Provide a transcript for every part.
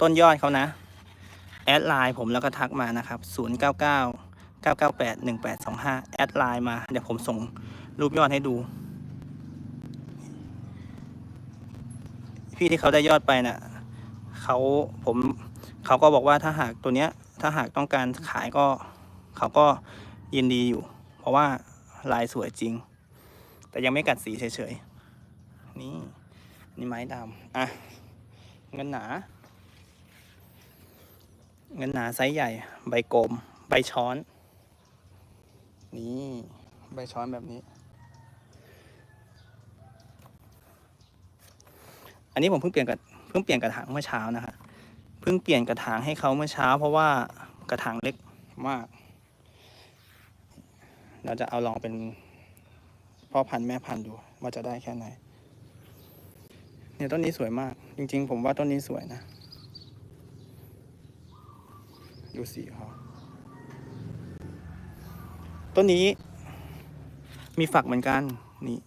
ต้นยอดเขานะ แอดไลน์ผมแล้วก็ทักมานะครับ 0 9 9 9 9 8 1 8 2 5 แอดไลน์มา เดี๋ยวผมส่งรูปยอดให้ดู พี่ที่เขาได้ยอดไปน่ะเขาผมเขาก็บอกว่าถ้าหากตัวเนี้ย ถ้าหากต้องการขายก็เขาก็ยินดีอยู่ เพราะว่าลายสวยจริง แต่ยังไม่กัดสีเฉยๆ นี่นี่ไม้ดำอะเงินหนา เงินหนาไซส์ใหญ่ ใบกลม ใบช้อน นี่ใบช้อนแบบนี้ อันนี้ผมเพิ่งเปลี่ยนกระเพิ่งเปลี่ยนกระถางเมื่อเช้านะฮะเพิ่งเปลี่ยนกระถางให้เขาเมื่อเช้า เพราะว่ากระถางเล็กมาก เราจะเอาลองเป็นพ่อพันธุ์แม่พันธุ์ดูว่าจะได้แค่ไหนเนี่ยต้นนี้สวยมาก จริง ๆ ผมว่าต้นนี้สวยนะ ดูสีเขาต้นนี้มีฝักเหมือนกันนี่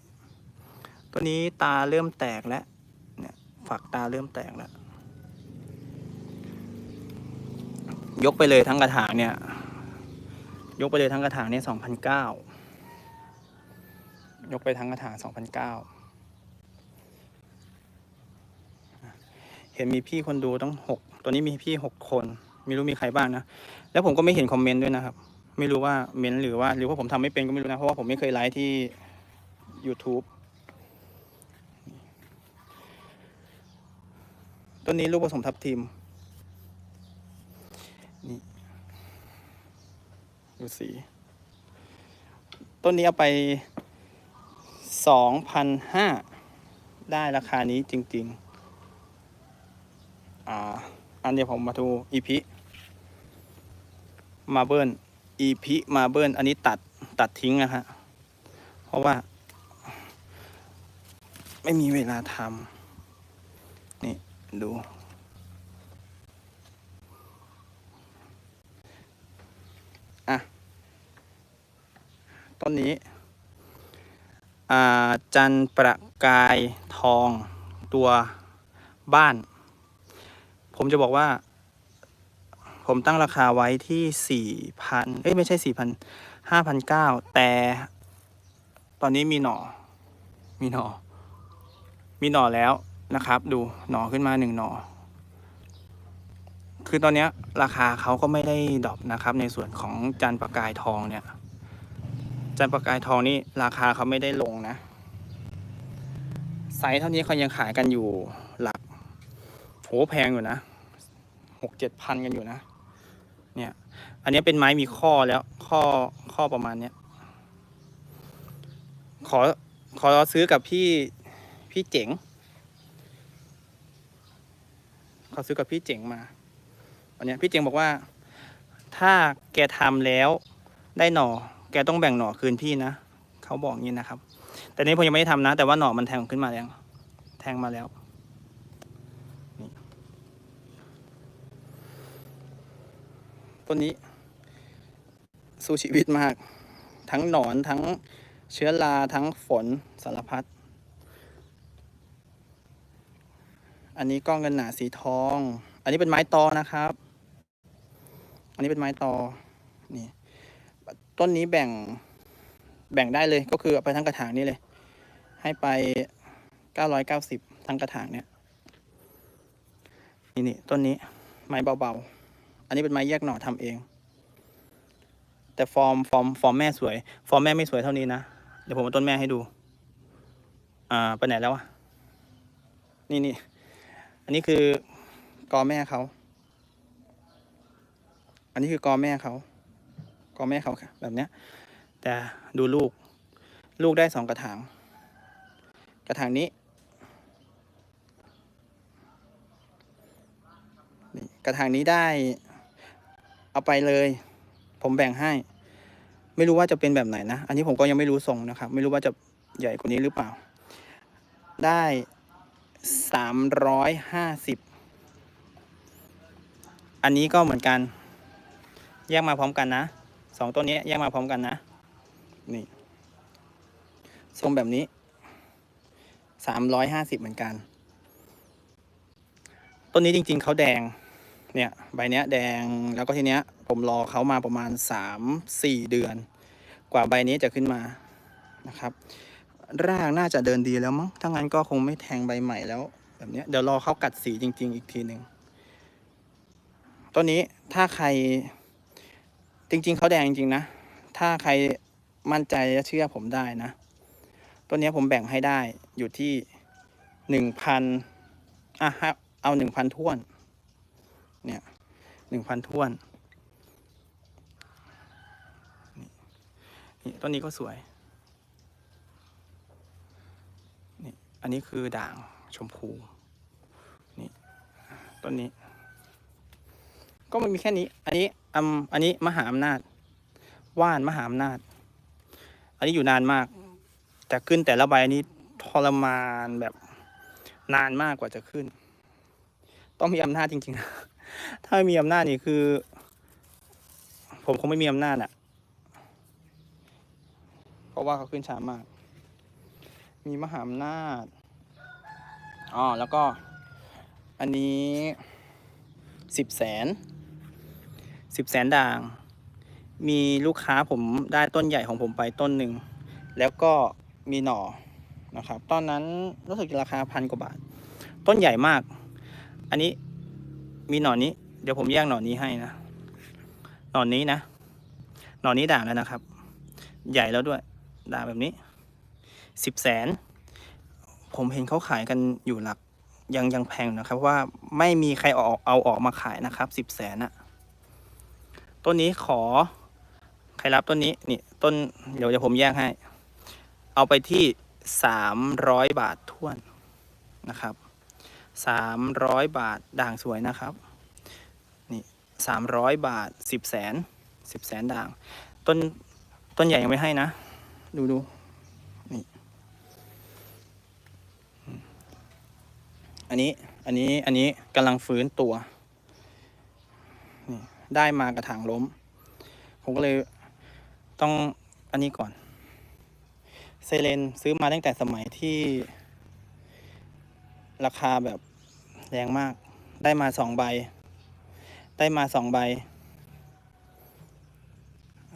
ต้นนี้ตาเริ่มแตกแล้วเนี่ยฝักตาเริ่มแตกแล้ว ยกไปเลยทั้งกระถางเนี่ย ยกไปเลยทั้งกระถางเนี่ยสองพันเก้ายกไปทั้งกระถางสองพันเก้าเห็นมีพี่คนดูต้องหกตัวนี้มีพี่หกคน ไม่รู้มีใครบ้างนะ แล้วผมก็ไม่เห็นคอมเมนต์ด้วยนะครับ ไม่รู้ว่าเมนหรือว่า หรือว่าผมทำไม่เป็นก็ไม่รู้นะ เพราะว่าผมไม่เคยไลฟ์ที่ YouTube ต้นนี้ลูกผสมทับทิมนี่ดูสี ต้นนี้เอาไปสองพันห้าได้ราคานี้จริง ๆ อ่า อันเดียวผมมาดูอีพิ มาเบิลอีพิมาเบิลอันนี้ตัดตัดทิ้งนะฮะ เพราะว่า ไม่มีเวลาทำนี่ดู อะ ต้นนี้ อ่า จันประกายทองตัวบ้าน ผมจะบอกว่า ผมตั้งราคาไว้ที่สี่พันเอ้ย ไม่ใช่สี่พันห้าพันเก้าแต่ ตอนนี้มีหน่อ มีหน่อ มีหน่อแล้วนะครับ ดูหน่อขึ้นมาหนึ่งหน่อ คือตอนนี้ราคาเขาก็ไม่ได้ดรอปนะครับ ในส่วนของจันประกายทองเนี่ย จันประกายทองนี่ราคาเขาไม่ได้ลงนะไซส์เท่านี้เขายังขายกันอยู่หลักโหแพงอยู่นะหกเจ็ดพันกันอยู่นะ เนี่ย อันนี้เป็นไม้มีข้อแล้ว ข้อข้อประมาณเนี้ย ขอขอซื้อกับพี่พี่เจ๋ง ขอซื้อกับพี่เจ๋งมาวันเนี้ยพี่เจ๋งบอกว่า ถ้าแกทำแล้วได้หน่อ แกต้องแบ่งหน่อคืนพี่นะเขาบอกงี้นะครับ แต่นี้ผมยังไม่ได้ทำนะ แต่ว่าหน่อมันแทงขึ้นมาแล้ว แทงมาแล้ว ต้นนี้ สู้ชีวิตมาก ทั้งหนอนทั้งเชื้อราทั้งฝนสารพัดอันนี้ก้องเงินหนาสีทอง อันนี้เป็นไม้ตอนะครับ อันนี้เป็นไม้ตอนี่ต้นนี้แบ่งแบ่งได้เลยก็คือเอาไปทั้งกระถางนี้เลย ให้ไปเก้าร้อยเก้าสิบทั้งกระถางเนี่ยนี่นี่ต้นนี้ไม้เบาๆ นนี้เป็นไม้แยกหน่อทำเอง แต่ฟอร์มฟอร์มฟอร์มแม่สวย ฟอร์มแม่ไม่สวยเท่านี้นะ เดี๋ยวผมเอาต้นแม่ให้ดู อ่าไปไหนแล้ววะ นี่นี่ อันนี้คือกอแม่เขา อันนี้คือกอแม่เขา กอแม่เขาค่ะ แบบเนี้ย แต่ดูลูก ลูกได้สองกระถาง กระถางนี้นี่กระถางนี้ได้ เอาไปเลย ผมแบ่งให้ ไม่รู้ว่าจะเป็นแบบไหนนะ อันนี้ผมก็ยังไม่รู้ทรงนะครับ ไม่รู้ว่าจะใหญ่กว่านี้หรือเปล่า ได้สามร้อยห้าสิบอันนี้ก็เหมือนกัน แยกมาพร้อมกันนะสองต้นนี้แยกมาพร้อมกันนะ นี่ทรงแบบนี้สามร้อยห้าสิบเหมือนกัน ต้นนี้จริง ๆเขาแดง เนี่ยใบเนี้ยแดงแล้วก็ทีเนี้ยผมรอเขามาประมาณสามสี่เดือน กว่าใบนี้จะขึ้นมานะครับ รากน่าจะเดินดีแล้วมั้งถ้างั้นก็คงไม่แทงใบใหม่แล้ว แบบเนี้ยเดี๋ยวรอเขากัดสีจริง ๆ อีกทีหนึ่งต้นนี้ถ้าใครจริง ๆเขาแดงจริงนะ ถ้าใครมั่นใจและเชื่อผมได้นะต้นนี้ผมแบ่งให้ได้อยู่ที่หนึ่งพันอะฮะเอาหนึ่งพันท้วน เนี่ยหนึ่งพันท้วนนี่นี่ต้นนี้ก็สวยนี่อันนี้คือด่างชมพูนี่ต้นนี้ ก็มันมีแค่นี้ อันนี้อำอันนี้มหาอำนาจ ว่านมหาอำนาจ อันนี้อยู่นานมาก แต่ขึ้นแต่ละใบอันนี้ทรมานแบบนานมากกว่าจะขึ้น ต้องมีอำนาจจริงๆ ถ้ามีอำนาจนี่คือ ผมคงไม่มีอำนาจอะเพราะว่าเขาขึ้นช้ามาก มีมหาอำนาจอ๋อแล้วก็อันนี้สิบแสนสิบแสนด่าง มีลูกค้าผมได้ต้นใหญ่ของผมไปต้นหนึ่ง แล้วก็มีหน่อนะครับ ตอนนั้นรู้สึกราคาพันกว่าบาท ต้นใหญ่มาก อันนี้ มีหนอนนี้ เดี๋ยวผมแยกหนอนนี้ให้นะ หนอนนี้นะ หนอนนี้ด่างแล้วนะครับ ใหญ่แล้วด้วย ด่างแบบนี้ สิบแสน ผมเห็นเขาขายกันอยู่หลัก ยังยังแพงนะครับ ว่าไม่มีใครอออกเอาออกมาขายนะครับ สิบแสนอะต้นนี้ขอ ใครรับต้นนี้ นี่ ต้น เดี๋ยวเดี๋ยวผมแยกให้ เอาไปที่สามร้อยบาทท้วนนะครับ สามร้อยบาทด่างสวยนะครับนี่สามร้อยบาทสิบแสนสิบแสนด่าง ต้นต้นใหญ่ยังไม่ให้นะ ดูดูนี่อันนี้อันนี้อันนี้กำลังฟื้นตัวนี่ได้มากระถางล้ม ผมก็เลยต้องอันนี้ก่อน เซเลนซื้อมาตั้งแต่สมัยที่ ราคาแบบแรงมาก ได้มาสองใบ ได้มาสองใบ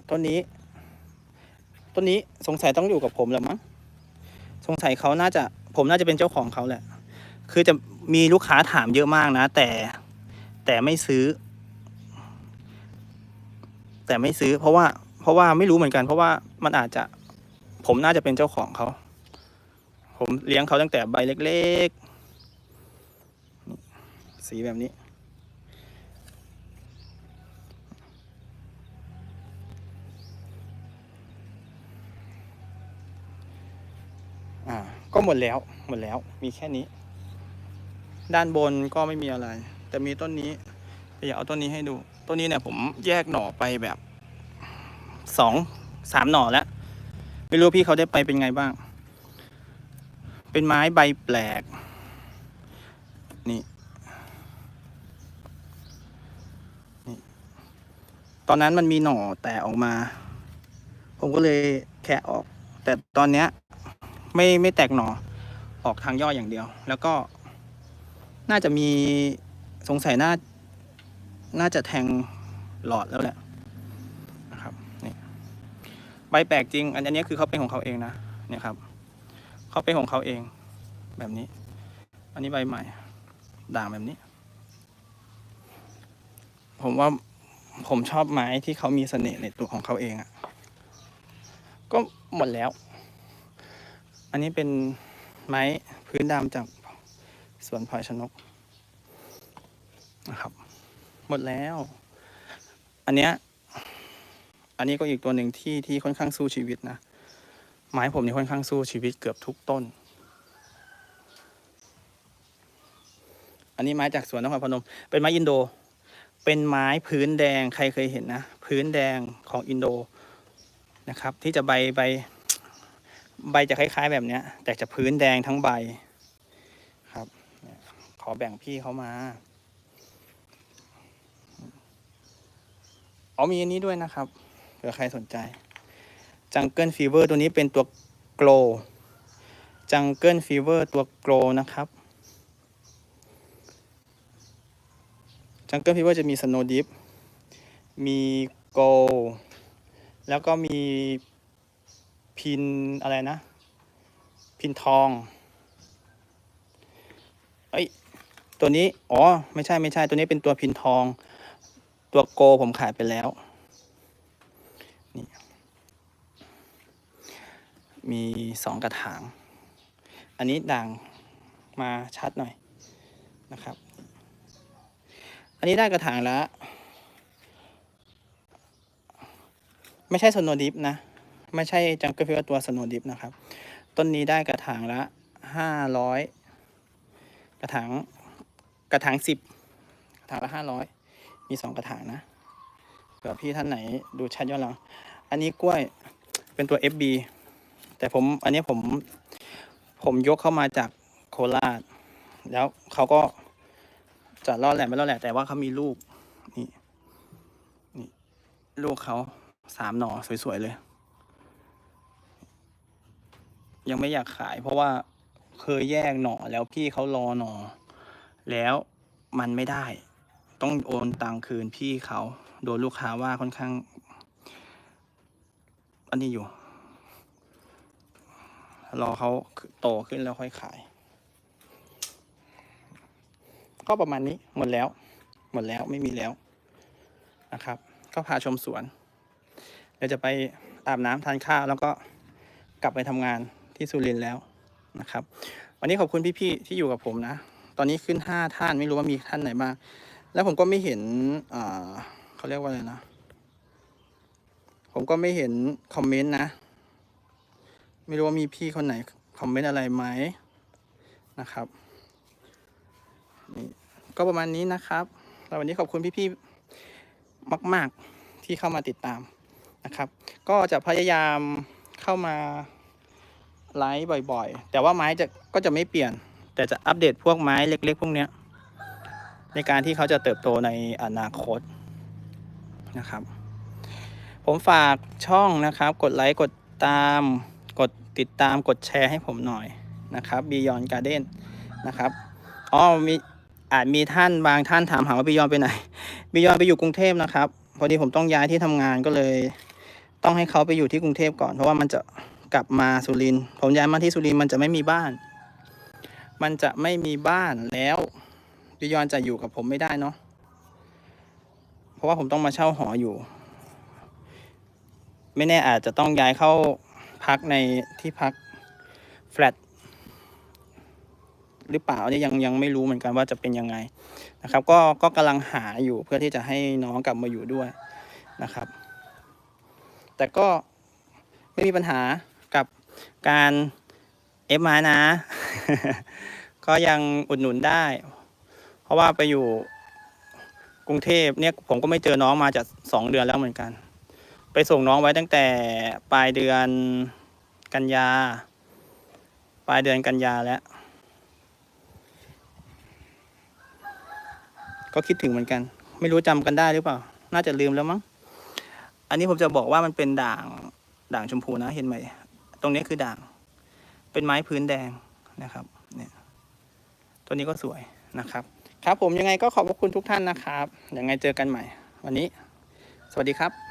ต้นนี้ ต้นนี้สงสัยต้องอยู่กับผมแหละมั้ง สงสัยเขาน่าจะ ผมน่าจะเป็นเจ้าของเขาแหละ คือจะมีลูกค้าถามเยอะมากนะ แต่แต่ไม่ซื้อ แต่ไม่ซื้อ เพราะว่า เพราะว่าไม่รู้เหมือนกัน เพราะว่ามันอาจจะ ผมน่าจะเป็นเจ้าของเขา ผมเลี้ยงเขาตั้งแต่ใบเล็ก ๆ สีแบบนี้ อ่า ก็หมดแล้ว หมดแล้ว มีแค่นี้ ด้านบนก็ไม่มีอะไร แต่มีต้นนี้อยากเอาต้นนี้ให้ดู ต้นนี้เนี่ยผมแยกหน่อไปแบบสองสามหน่อแล้ว ไม่รู้พี่เขาได้ไปเป็นไงบ้าง เป็นไม้ใบแปลก นี่ นี่ ตอนนั้นมันมีหน่อแตกออกมา ผมก็เลยแคะออก แต่ตอนเนี้ยไม่ไม่แตกหน่อออกทางยอดอย่างเดียว แล้วก็น่าจะมีสงสัยน่า น่าจะแทงหลอดแล้วแหละนะครับนี่ใบแปลกจริง อันนี้คือเขาเป็นของเขาเองนะเนี่ยครับเขาเป็นของเขาเอง แบบนี้ อันนี้ใบใหม่ ด่างแบบนี้ ผมว่า ผมชอบไม้ที่เขามีเสน่ห์ในตัวของเขาเองอะ่ะ ก็หมดแล้ว อันนี้เป็นไม้พื้นดำจากสวนพลอยชนกนะครับ หมดแล้ว อันเนี้ยอันนี้ก็อีกตัวหนึ่งที่ที่ค่อนข้างสู้ชีวิตนะ ไม้ผมนี่ค่อนข้างสู้ชีวิตเกือบทุกต้น อันนี้ไม้จากสวนนครพนม เป็นไม้อินโด เป็นไม้พื้นแดงใครเคยเห็นนะ พื้นแดงของอินโดนะครับ ที่จะใบใบ ใบจะคล้าย ๆ แบบเนี้ย แต่จะพื้นแดงทั้งใบครับ ขอแบ่งพี่เขามาเอ๋อมีอันนี้ด้วยนะครับเผื่อใครสนใจจังเกิลฟีเวอร์ตัวนี้เป็นตัวโกลจังเกิลฟีเวอร์ตัวโกลนะครับ จังเกิลฟีเวอร์จะมีสโนดิฟมีโกแล้วก็มีพินอะไรนะ พินทองเอ้ยตัวนี้ อ๋อ ไม่ใช่ไม่ใช่ตัวนี้เป็นตัวพินทอง ตัวโกผมขายไปแล้วนี่มีสองกระถาง อันนี้ด่างมาชัดหน่อยนะครับ อันนี้ได้กระถางแล้วไม่ใช่สโนดิฟนะ ไม่ใช่จังเกิลฟิวตัวสโนดิฟนะครับ ต้นนี้ได้กระถางละห้าร้อยกระถางกระถางสิบกระถางละห้าร้อยมีสองกระถางนะเผื่อพี่ท่านไหนดูแชทย้อนหลังอันนี้กล้วยเป็นตัว FB แต่ผมอันนี้ผมผมยกเข้ามาจากโคราช แล้วเขาก็ จะรอดแหละไม่รอดแหละแต่ว่าเขามีลูกนี่นี่ลูกเขาสามหน่อสวยๆเลย ยังไม่อยากขาย เพราะว่าเคยแยกหน่อแล้วพี่เขารอหน่อ แล้วมันไม่ได้ ต้องโอนตังคืนพี่เขาโดนลูกค้าว่าค่อนข้าง อันนี้อยู่ รอเขาโตขึ้นแล้วค่อยขาย ก็ประมาณนี้หมดแล้ว หมดแล้วไม่มีแล้วนะครับ ก็พาชมสวนเดี๋ยวจะไปอาบน้ำทานข้าวแล้วก็กลับไปทำงานที่สุรินทร์แล้วนะครับ วันนี้ขอบคุณพี่ๆที่อยู่กับผมนะ ตอนนี้ขึ้นห้าท่านไม่รู้ว่ามีท่านไหนบ้างแล้วผมก็ไม่เห็นเขาเรียกว่าอะไรนะ ผมก็ไม่เห็นคอมเมนต์นะ ไม่รู้ว่ามีพี่คนไหนคอมเมนต์อะไรไหมนะครับ นี่ก็ประมาณนี้นะครับแล้ววันนี้ขอบคุณพี่ๆมาก ๆที่เข้ามาติดตามนะครับ ก็จะพยายามเข้ามาไลฟ์บ่อยๆ แต่ว่าไม้จะก็จะไม่เปลี่ยน แต่จะอัปเดตพวกไม้เล็ก ๆ พวกเนี้ยในการที่เขาจะเติบโตในอนาคตนะครับ ผมฝากช่องนะครับ กดไลค์กดตามกดติดตามกดแชร์ให้ผมหน่อยนะครับ Beyond Garden นะครับอ๋อมี อาจมีท่านบางท่านถามหาว่า Beyond ไปไหน Beyond ไปอยู่กรุงเทพนะครับ พอดีผมต้องย้ายที่ทำงานก็เลย ต้องให้เขาไปอยู่ที่กรุงเทพก่อน เพราะว่ามันจะกลับมาสุรินทร์ผมย้ายมาที่สุรินทร์มันจะไม่มีบ้าน มันจะไม่มีบ้านแล้วบิยอนจะอยู่กับผมไม่ได้เนาะเพราะว่าผมต้องมาเช่าหออยู่ ไม่แน่อาจจะต้องย้ายเข้าพักในที่พักแฟลต หรือเปล่าอันนี่ยังยังไม่รู้เหมือนกันว่าจะเป็นยังไงนะครับ ก็ก็กำลังหาอยู่เพื่อที่จะให้น้องกลับมาอยู่ด้วยนะครับ แต่ก็ไม่มีปัญหากับการเอฟมานะ ก็ยังอุดหนุนได้ เพราะว่าไปอยู่กรุงเทพเนี่ยผมก็ไม่เจอน้องมาจากสองเดือนแล้วเหมือนกัน ไปส่งน้องไว้ตั้งแต่ปลายเดือนกันยา ปลายเดือนกันยาแล้ว ก็คิดถึงเหมือนกัน ไม่รู้จำกันได้หรือเปล่า น่าจะลืมแล้วมั้ง อันนี้ผมจะบอกว่ามันเป็นด่างด่างชมพูนะเห็นไหม ตรงนี้คือด่าง เป็นไม้พื้นแดงนะครับ เนี่ย ตัวนี้ก็สวยนะครับ ครับผมยังไงก็ขอบคุณทุกท่านนะครับ ยังไงเจอกันใหม่ วันนี้ สวัสดีครับ